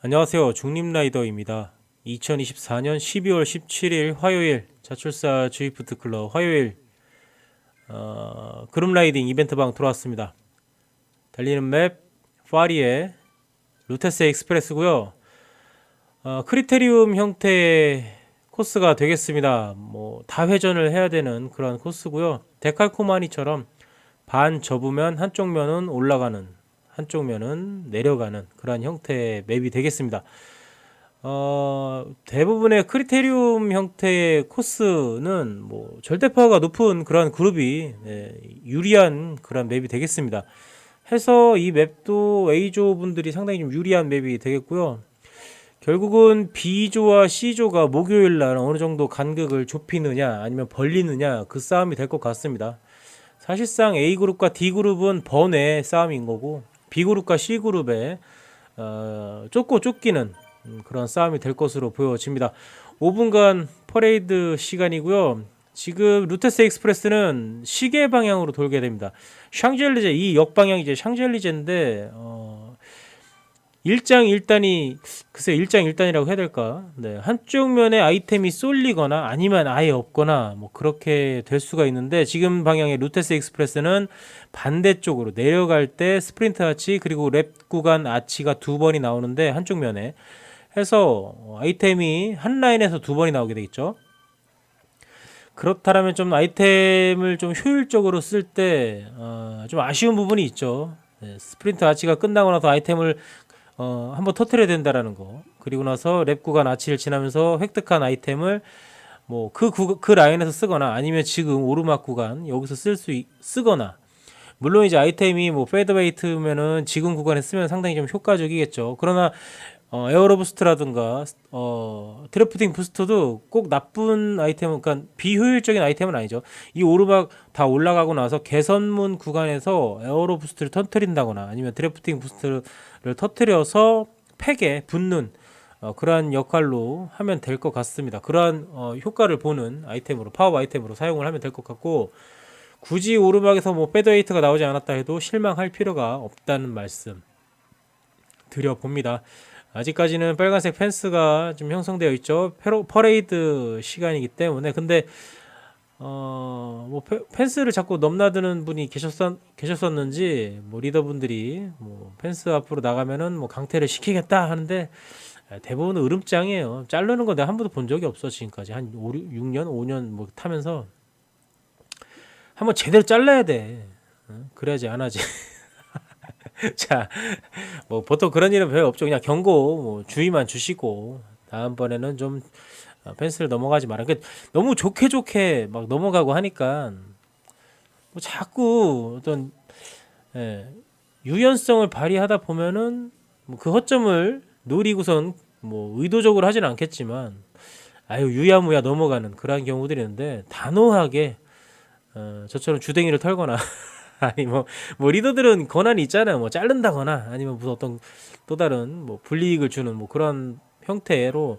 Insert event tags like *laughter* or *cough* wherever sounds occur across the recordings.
안녕하세요. 중립라이더입니다. 2024년 12월 17일 화요일 자출사 주이프트 클럽 화요일 어, 그룹 라이딩 이벤트방 돌아왔습니다. 달리는 맵 파리의 루테스 익스프레스고요. 어, 크리테리움 형태의 코스가 되겠습니다. 뭐 다 회전을 해야 되는 그런 코스고요. 데칼코마니처럼 반 접으면 한쪽 면은 올라가는 한쪽 면은 내려가는 그러한 형태의 맵이 되겠습니다. 어, 대부분의 크리테리움 형태의 코스는 뭐 절대파가 높은 그러한 그룹이 네, 유리한 그런 맵이 되겠습니다. 해서 이 맵도 A조 분들이 상당히 좀 유리한 맵이 되겠고요. 결국은 B조와 C조가 목요일 날 어느 정도 간극을 좁히느냐 아니면 벌리느냐 그 싸움이 될 것 같습니다. 사실상 A그룹과 D그룹은 번외 싸움인 거고 B그룹과 C그룹의 어, 쫓고 쫓기는 음, 그런 싸움이 될 것으로 보여집니다. 5분간 퍼레이드 시간이고요. 지금 루테스 익스프레스는 시계 방향으로 돌게 됩니다. 샹젤리제 이 역방향이 이제 샹젤리제인데 어, 일장일단이 글쎄 일장일단이라고 해야 될까? 네, 한쪽 면에 아이템이 쏠리거나 아니면 아예 없거나 뭐 그렇게 될 수가 있는데 지금 방향의 루테스 익스프레스는 반대쪽으로 내려갈 때 스프린트 아치 그리고 랩 구간 아치가 두 번이 나오는데 한쪽 면에 해서 아이템이 한 라인에서 두 번이 나오게 되겠죠. 그렇다면 좀 아이템을 좀 효율적으로 쓸때 어, 좀 아쉬운 부분이 있죠. 네, 스프린트 아치가 끝나고 나서 아이템을 어, 한번 터트려야 된다라는 거. 그리고 나서 랩 구간 아치를 지나면서 획득한 아이템을 뭐그그 라인에서 쓰거나 아니면 지금 오르막 구간 여기서 쓸 수 쓰거나 물론 이제 아이템이 뭐 페이드웨이트면은 지금 구간에 쓰면 상당히 좀 효과적이겠죠. 그러나 어, 에어로 부스트라든가 어, 드래프팅 부스트도 꼭 나쁜 아이템은 그러니까 비효율적인 아이템은 아니죠. 이 오르막 다 올라가고 나서 개선문 구간에서 에어로 부스트를 터트린다거나 아니면 드래프팅 부스트를 터트려서 팩에 붙는 어, 그러한 역할로 하면 될 것 같습니다. 그러한 어, 효과를 보는 아이템으로 파워 아이템으로 사용을 하면 될 것 같고 굳이 오르막에서 뭐 배드웨이트가 나오지 않았다 해도 실망할 필요가 없다는 말씀 드려봅니다. 아직까지는 빨간색 펜스가 좀 형성되어 있죠. 페로, 퍼레이드 시간이기 때문에 근데 어 뭐 펜스를 자꾸 넘나드는 분이 계셨었 계셨었는지 뭐 리더분들이 뭐 펜스 앞으로 나가면은 뭐 강퇴를 시키겠다 하는데 대부분은 으름장이에요. 자르는 거 내가 한 번도 본 적이 없어 지금까지 한 5, 6년 5년 뭐 타면서 한번 제대로 잘라야 돼. 그래야지 안 하지. *laughs* *laughs* 자, 뭐 보통 그런 일은 별로 없죠. 그냥 경고, 뭐 주의만 주시고 다음번에는 좀 어, 펜스를 넘어가지 마라. 그 너무 좋게 좋게 막 넘어가고 하니까 뭐 자꾸 어떤 예, 유연성을 발휘하다 보면은 뭐 그 허점을 노리고선 뭐 의도적으로 하진 않겠지만 아유 유야무야 넘어가는 그러한 경우들이 있는데 단호하게 어, 저처럼 주댕이를 털거나 *laughs* *laughs* 아니 뭐, 뭐 리더들은 권한이 있잖아요. 뭐 자른다거나 아니면 무슨 어떤 또 다른 뭐 불이익을 주는 뭐 그런 형태로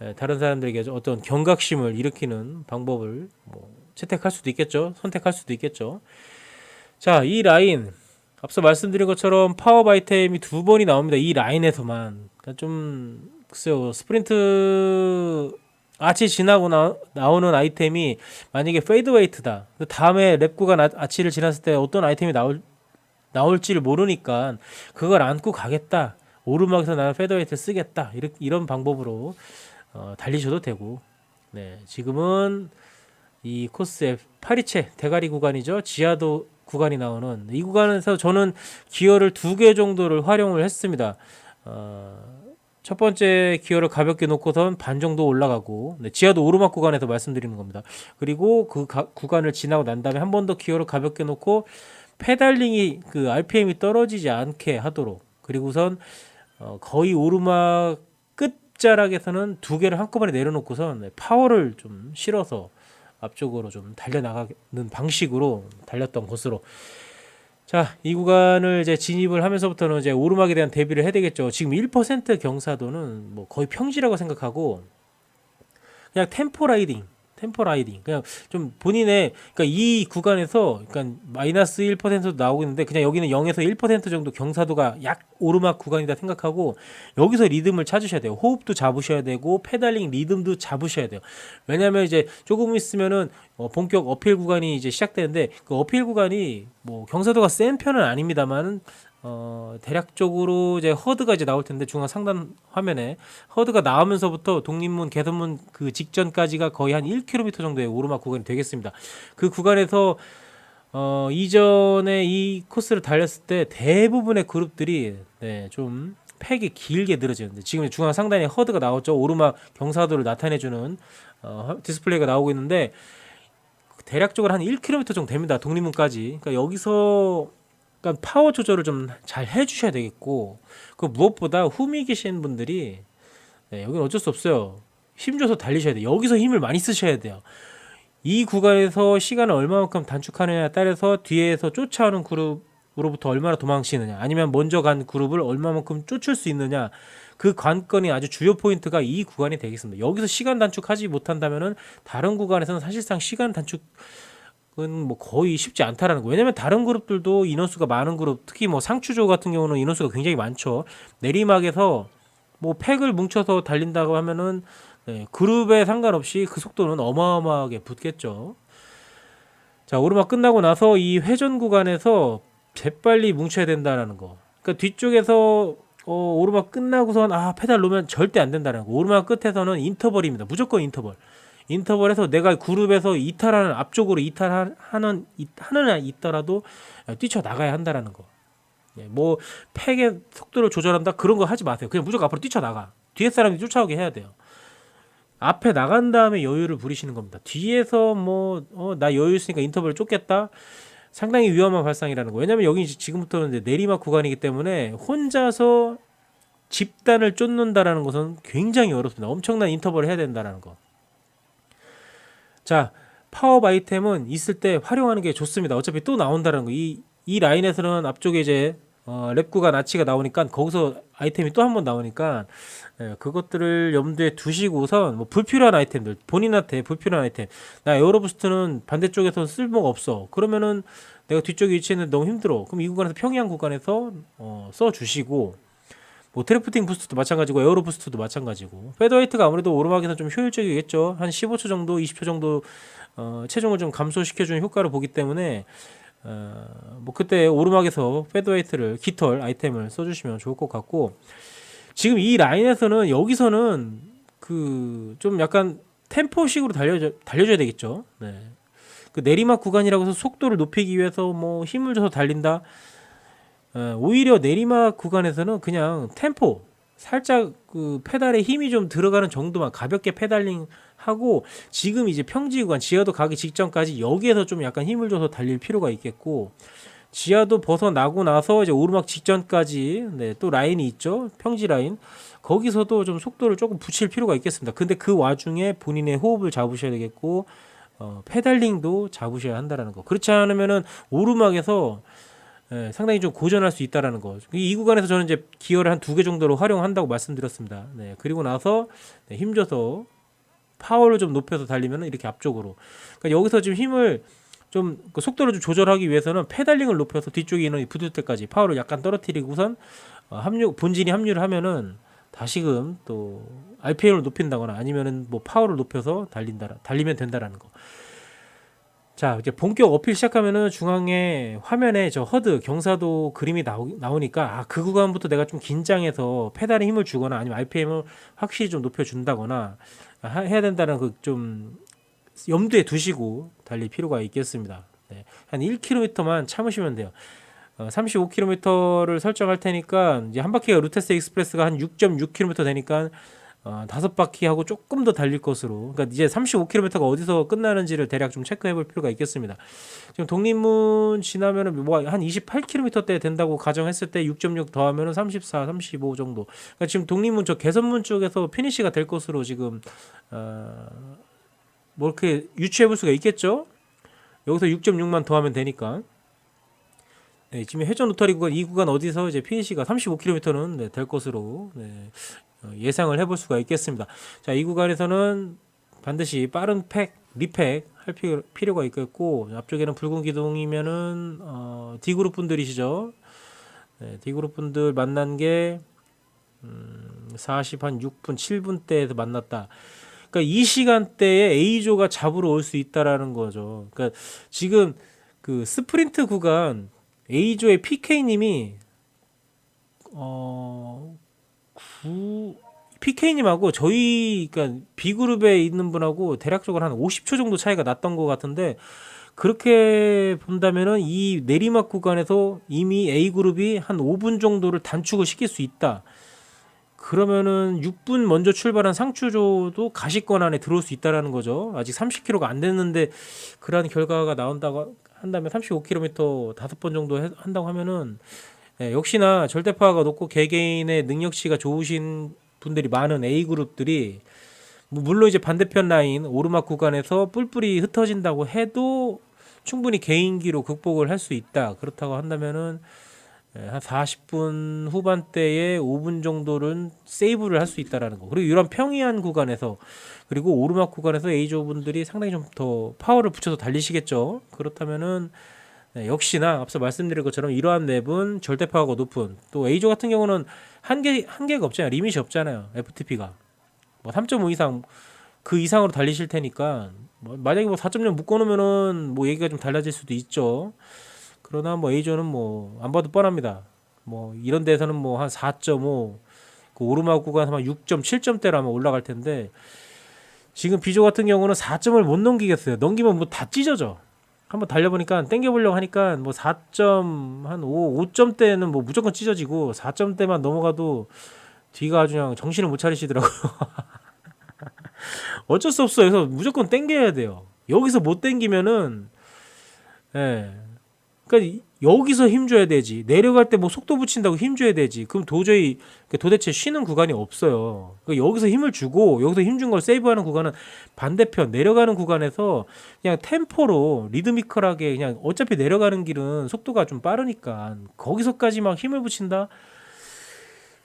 에, 다른 사람들에게 어떤 경각심을 일으키는 방법을 뭐 채택할 수도 있겠죠. 선택할 수도 있겠죠. 자, 이 라인 앞서 말씀드린 것처럼 파워 아이템이 두 번이 나옵니다. 이 라인에서만 그러니까 좀 글쎄요 스프린트 아치 지나고 나, 나오는 아이템이 만약에 페이드웨이트다. 그 다음에 랩 구간 아, 아치를 지났을 때 어떤 아이템이 나올 나올지를 모르니까 그걸 안고 가겠다. 오르막에서 나는 페이드웨이트 쓰겠다. 이런 이런 방법으로 어, 달리셔도 되고. 네, 지금은 이 코스의 파리체 대가리 구간이죠. 지하도 구간이 나오는 이 구간에서 저는 기어를 두 개 정도를 활용을 했습니다. 어, 첫 번째 기어를 가볍게 놓고선 반 정도 올라가고 네, 지하도 오르막 구간에서 말씀드리는 겁니다. 그리고 그 가, 구간을 지나고 난 다음에 한 번 더 기어를 가볍게 놓고 페달링이 그 RPM이 떨어지지 않게 하도록 그리고선 어, 거의 오르막 끝자락에서는 두 개를 한꺼번에 내려놓고선 네, 파워를 좀 실어서 앞쪽으로 좀 달려 나가는 방식으로 달렸던 것으로 자, 이 구간을 이제 진입을 하면서부터는 이제 오르막에 대한 대비를 해야 되겠죠. 지금 1% 경사도는 뭐 거의 평지라고 생각하고 그냥 템포 라이딩, 템포 라이딩 그냥 좀 본인의 그러니까 이 구간에서 그러니까 마이너스 1%도 나오고 있는데 그냥 여기는 0에서 1% 정도 경사도가 약 오르막 구간이다 생각하고 여기서 리듬을 찾으셔야 돼요. 호흡도 잡으셔야 되고 페달링 리듬도 잡으셔야 돼요. 왜냐하면 이제 조금 있으면은 어, 본격 어필 구간이 이제 시작되는데 그 어필 구간이 뭐 경사도가 센 편은 아닙니다만은 어 대략적으로 이제 허드가 이제 나올 텐데 중앙 상단 화면에 허드가 나오면서부터 독립문 개선문 그 직전까지가 거의 한 1km 정도의 오르막 구간이 되겠습니다. 그 구간에서 어 이전에 이 코스를 달렸을 때 대부분의 그룹들이 네, 좀 팩이 길게 늘어지는데 지금 중앙 상단에 허드가 나왔죠. 오르막 경사도를 나타내주는 어, 디스플레이가 나오고 있는데 대략적으로 한 1km 정도 됩니다. 독립문까지. 그러니까 여기서 그러니까 파워 조절을 좀 잘 해주셔야 되겠고 그 무엇보다 흠이 계신 분들이 네, 여기는 어쩔 수 없어요. 힘줘서 달리셔야 돼요. 여기서 힘을 많이 쓰셔야 돼요. 이 구간에서 시간을 얼마만큼 단축하느냐에 따라서 뒤에서 쫓아오는 그룹으로부터 얼마나 도망치느냐 아니면 먼저 간 그룹을 얼마만큼 쫓을 수 있느냐 그 관건이 아주 주요 포인트가 이 구간이 되겠습니다. 여기서 시간 단축하지 못한다면은 다른 구간에서는 사실상 시간 단축 은뭐 거의 쉽지 않다라는 거. 왜냐면 다른 그룹들도 인원수가 많은 그룹, 특히 뭐 상추조 같은 경우는 인원수가 굉장히 많죠. 내리막에서 뭐 팩을 뭉쳐서 달린다고 하면은 네, 그룹에 상관없이 그 속도는 어마어마하게 붙겠죠. 자, 오르막 끝나고 나서 이 회전 구간에서 재빨리 뭉쳐야 된다라는 거. 그러니까 뒤쪽에서 어, 오르막 끝나고선 아 페달 놓으면 절대 안 된다는 거. 오르막 끝에서는 인터벌입니다. 무조건 인터벌. 인터벌에서 내가 그룹에서 이탈하는 앞쪽으로 이탈하는 하는 한 있더라도 뛰쳐 나가야 한다라는 거. 예, 뭐 팩의 속도를 조절한다 그런 거 하지 마세요. 그냥 무조건 앞으로 뛰쳐 나가. 뒤에 사람이 쫓아오게 해야 돼요. 앞에 나간 다음에 여유를 부리시는 겁니다. 뒤에서 뭐 나 여유 있으니까 인터벌 쫓겠다. 상당히 위험한 발상이라는 거. 왜냐면 여기 지금부터는 내리막 구간이기 때문에 혼자서 집단을 쫓는다라는 것은 굉장히 어렵습니다. 엄청난 인터벌을 해야 된다라는 거. 자, 파업 아이템은 있을 때 활용하는 게 좋습니다. 어차피 또 나온다는 거. 이, 이 라인에서는 앞쪽에 이제 어, 랩 구간 아치가 나오니까 거기서 아이템이 또 한 번 나오니까 예, 그것들을 염두에 두시고선 뭐 불필요한 아이템들 본인한테 불필요한 아이템 나 에어로부스트는 반대쪽에서 쓸모가 없어 그러면은 내가 뒤쪽에 위치했는데 너무 힘들어 그럼 이 구간에서 평이한 구간에서 어, 써 주시고 뭐 트래프팅 부스트도 마찬가지고 에어로 부스트도 마찬가지고 페더웨이트가 아무래도 오르막에서 좀 효율적이겠죠 한 15초 정도 20초 정도 어, 체중을 좀 감소시켜주는 효과를 보기 때문에 어, 뭐 그때 오르막에서 페더웨이트를 깃털 아이템을 써주시면 좋을 것 같고 지금 이 라인에서는 여기서는 그 좀 약간 템포식으로 달려줘 달려줘야 되겠죠. 네. 그 내리막 구간이라고 해서 속도를 높이기 위해서 뭐 힘을 줘서 달린다. 어, 오히려 내리막 구간에서는 그냥 템포 살짝 그 페달에 힘이 좀 들어가는 정도만 가볍게 페달링 하고 지금 이제 평지 구간 지하도 가기 직전까지 여기에서 좀 약간 힘을 줘서 달릴 필요가 있겠고 지하도 벗어나고 나서 이제 오르막 직전까지 네, 또 라인이 있죠 평지 라인. 거기서도 좀 속도를 조금 붙일 필요가 있겠습니다. 근데 그 와중에 본인의 호흡을 잡으셔야 되겠고 어, 페달링도 잡으셔야 한다라는 거. 그렇지 않으면은 오르막에서 예, 상당히 좀 고전할 수 있다라는 거. 이, 이 구간에서 저는 이제 기어를 한 두 개 정도로 활용한다고 말씀드렸습니다. 네, 그리고 나서 네, 힘줘서 파워를 좀 높여서 달리면 이렇게 앞쪽으로. 그러니까 여기서 지금 힘을 좀 그 속도를 좀 조절하기 위해서는 페달링을 높여서 뒤쪽에 인원이 붙을 때까지 파워를 약간 떨어뜨리고선 어, 합류 본진이 합류를 하면은 다시금 또 RPM을 높인다거나 아니면은 뭐 파워를 높여서 달린다 달리면 된다라는 거. 자 이제 본격 어필 시작하면은 중앙에 화면에 저 허드 경사도 그림이 나오, 나오 니까 아 그 구간부터 내가 좀 긴장해서 페달에 힘을 주거나 아니면 RPM을 확실히 좀 높여 준다거나 하- 해야 된다는 그 좀 염두에 두시고 달릴 필요가 있겠습니다. 네, 한 1km만 참으시면 돼요. 어, 35km를 설정할 테니까 이제 한 바퀴가 루테스 익스프레스가 한 6.6km 되니까 어, 다섯 바퀴 하고 조금 더 달릴 것으로. 그러니까 이제 35km가 어디서 끝나는지를 대략 좀 체크해 볼 필요가 있겠습니다. 지금 독립문 지나면은 뭐 한 28km대 된다고 가정했을 때 6.6 더하면은 34, 35 정도. 그러니까 지금 독립문 저 개선문 쪽에서 피니시가 될 것으로 지금 어, 뭐 이렇게 유추해 볼 수가 있겠죠. 여기서 6.6만 더하면 되니까. 네, 지금 회전 로터리 구간 이 구간 어디서 이제 피니시가 35km는 네, 될 것으로 네, 어, 예상을 해볼 수가 있겠습니다. 자, 이 구간에서는 반드시 빠른 팩 리팩 할 피- 필요가 있겠고 앞쪽에는 붉은 기둥이면은 어, D 그룹 분들이시죠. 네, D 그룹 분들 만난 게 음, 40 한 6분 7분 대에서 만났다. 그러니까 이 시간대에 A조가 잡으러 올 수 있다라는 거죠. 그러니까 지금 그 스프린트 구간 A조의 PK님이 어, 구 PK님하고 저희 그러니까 B 그룹에 있는 분하고 대략적으로 한 50초 정도 차이가 났던 것 같은데 그렇게 본다면은 이 내리막 구간에서 이미 A 그룹이 한 5분 정도를 단축을 시킬 수 있다. 그러면은 6분 먼저 출발한 상추조도 가시권 안에 들어올 수 있다라는 거죠. 아직 30km가 안 됐는데 그러한 결과가 나온다고 한다면 35km 다섯 번 정도 해- 한다고 하면은 예, 역시나 절대파가 높고 개개인의 능력치가 좋으신 분들이 많은 A 그룹들이 뭐 물론 이제 반대편 라인 오르막 구간에서 뿔뿔이 흩어진다고 해도 충분히 개인기로 극복을 할 수 있다. 그렇다고 한다면은 예, 한 40분 후반대에 5분 정도는 세이브를 할 수 있다라는 거. 그리고 이런 평이한 구간에서 그리고 오르막 구간에서 A조 분들이 상당히 좀 더 파워를 붙여서 달리시겠죠. 그렇다면은 네, 역시나 앞서 말씀드린 것처럼 이러한 맵은 절대 파워가 높은 또 A조 같은 경우는 한계 한계가 없잖아요. 리밋이 없잖아요. FTP가 뭐 3.5 이상 그 이상으로 달리실 테니까 뭐 만약에 뭐 4.0 묶어놓으면은 뭐 얘기가 좀 달라질 수도 있죠. 그러나 뭐 A조는 뭐 안 봐도 뻔합니다. 뭐 이런 데서는 뭐 한 4.5, 그 오르막 구간 한 6.7점대로 아마 올라갈 텐데 지금 B조 같은 경우는 4점을 못 넘기겠어요. 넘기면 뭐 다 찢어져. 한번 달려보니까 땡겨보려고 하니까 뭐 4점 한 5, 5점대는 뭐 무조건 찢어지고 4점대만 넘어가도 뒤가 아주 그냥 정신을 못 차리시더라고요. *laughs* 어쩔 수 없어요. 그래서 무조건 땡겨야 돼요. 여기서 못 땡기면은 예. 그러니까 이- 여기서 힘줘야 되지. 내려갈 때 뭐 속도 붙인다고 힘줘야 되지. 그럼 도저히 그 도대체 쉬는 구간이 없어요. 그러니까 여기서 힘을 주고 여기서 힘 준 걸 세이브하는 구간은 반대편 내려가는 구간에서 그냥 템포로 리드미컬하게 그냥 어차피 내려가는 길은 속도가 좀 빠르니까 거기서까지 막 힘을 붙인다.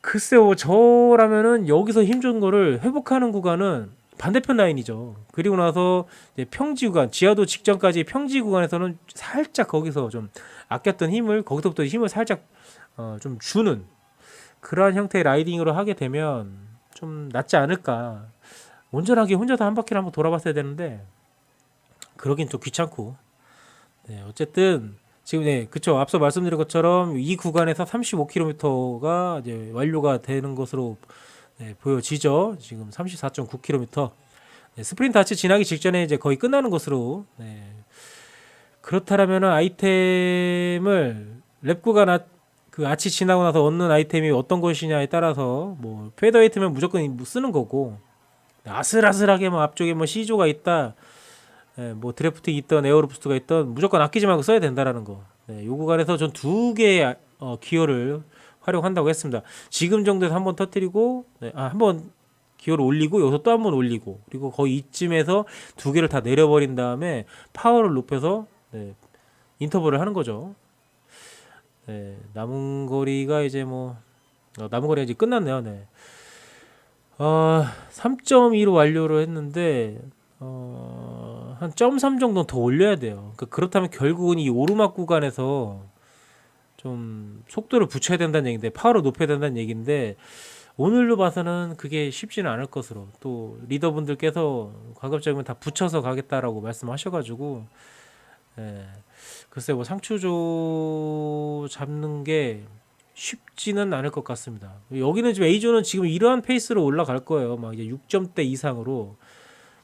글쎄요, 저라면은 여기서 힘 준 거를 회복하는 구간은 반대편 라인이죠. 그리고 나서 이제 평지 구간, 지하도 직전까지 평지 구간에서는 살짝 거기서 좀 아꼈던 힘을 거기서부터 힘을 살짝 어, 좀 주는 그러한 형태의 라이딩으로 하게 되면 좀 낫지 않을까. 온전하게 혼자서 한 바퀴를 한번 돌아봤어야 되는데 그러긴 좀 귀찮고. 네, 어쨌든 지금 네, 그쵸. 앞서 말씀드린 것처럼 이 구간에서 35km가 이제 완료가 되는 것으로 네, 보여지죠. 지금 34.9km. 네, 스프린트 아치 지나기 직전에 이제 거의 끝나는 것으로. 네. 그렇다면 아이템을 랩 구간 아, 그 아치 지나고 나서 얻는 아이템이 어떤 것이냐에 따라서 뭐 페더웨이트면 무조건 쓰는 거고 아슬아슬하게 뭐 앞쪽에 뭐 C조가 있다. 예, 뭐 드래프트 있던 에어로부스트가 있던 무조건 아끼지 말고 써야 된다라는 거. 네, 요 구간에서 전 두 개의 어, 기어를 활용한다고 했습니다. 지금 정도에서 한 번 터뜨리고 네, 아, 한번 기어를 올리고 여기서 또 한 번 올리고 그리고 거의 이쯤에서 두 개를 다 내려버린 다음에 파워를 높여서 네, 인터벌을 하는 거죠. 네, 남은 거리가 이제 뭐 어, 남은 거리가 이제 끝났네요. 네. 어, 3.2로 완료를 했는데 어, 한 0.3 정도는 더 올려야 돼요. 그러니까 그렇다면 결국은 이 오르막 구간에서 좀 속도를 붙여야 된다는 얘기인데 파워를 높여야 된다는 얘기인데 오늘로 봐서는 그게 쉽지는 않을 것으로 또 리더분들께서 가급적이면 다 붙여서 가겠다라고 말씀하셔가지고 예, 글쎄 뭐 상추조 잡는 게 쉽지는 않을 것 같습니다. 여기는 지금 A조는 지금 이러한 페이스로 올라갈 거예요. 막 이제 6점대 이상으로.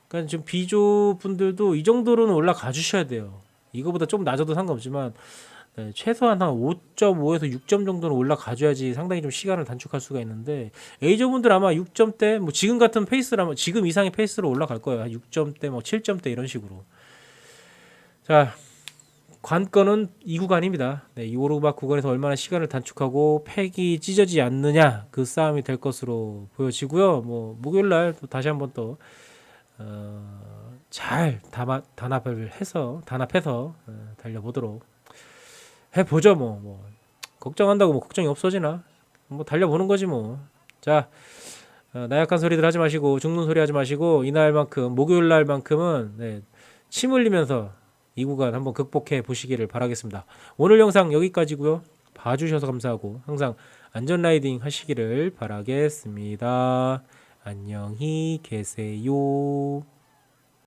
그러니까 지금 B조 분들도 이 정도로는 올라가 주셔야 돼요. 이거보다 좀 낮아도 상관없지만 네, 최소한 한 5.5에서 6점 정도는 올라가줘야지 상당히 좀 시간을 단축할 수가 있는데 A조 분들 아마 6점대 뭐 지금 같은 페이스라면 지금 이상의 페이스로 올라갈 거예요. 한 6점대 뭐 7점대 이런 식으로. 자 관건은 이 구간입니다. 네, 이 오르막 구간에서 얼마나 시간을 단축하고 팩이 찢어지지 않느냐 그 싸움이 될 것으로 보여지고요. 뭐 목요일 날 또 다시 한번 또 어, 잘 담아, 단합을 해서 단합해서 어, 달려보도록 해보죠 뭐, 뭐 걱정한다고 뭐 걱정이 없어지나 뭐 달려보는 거지 뭐. 자 어, 나약한 소리들 하지 마시고 죽는 소리 하지 마시고 이날만큼 목요일 날만큼은 네, 침 흘리면서 이 구간 한번 극복해 보시기를 바라겠습니다. 오늘 영상 여기까지고요. 봐주셔서 감사하고 항상 안전 라이딩 하시기를 바라겠습니다. 안녕히 계세요.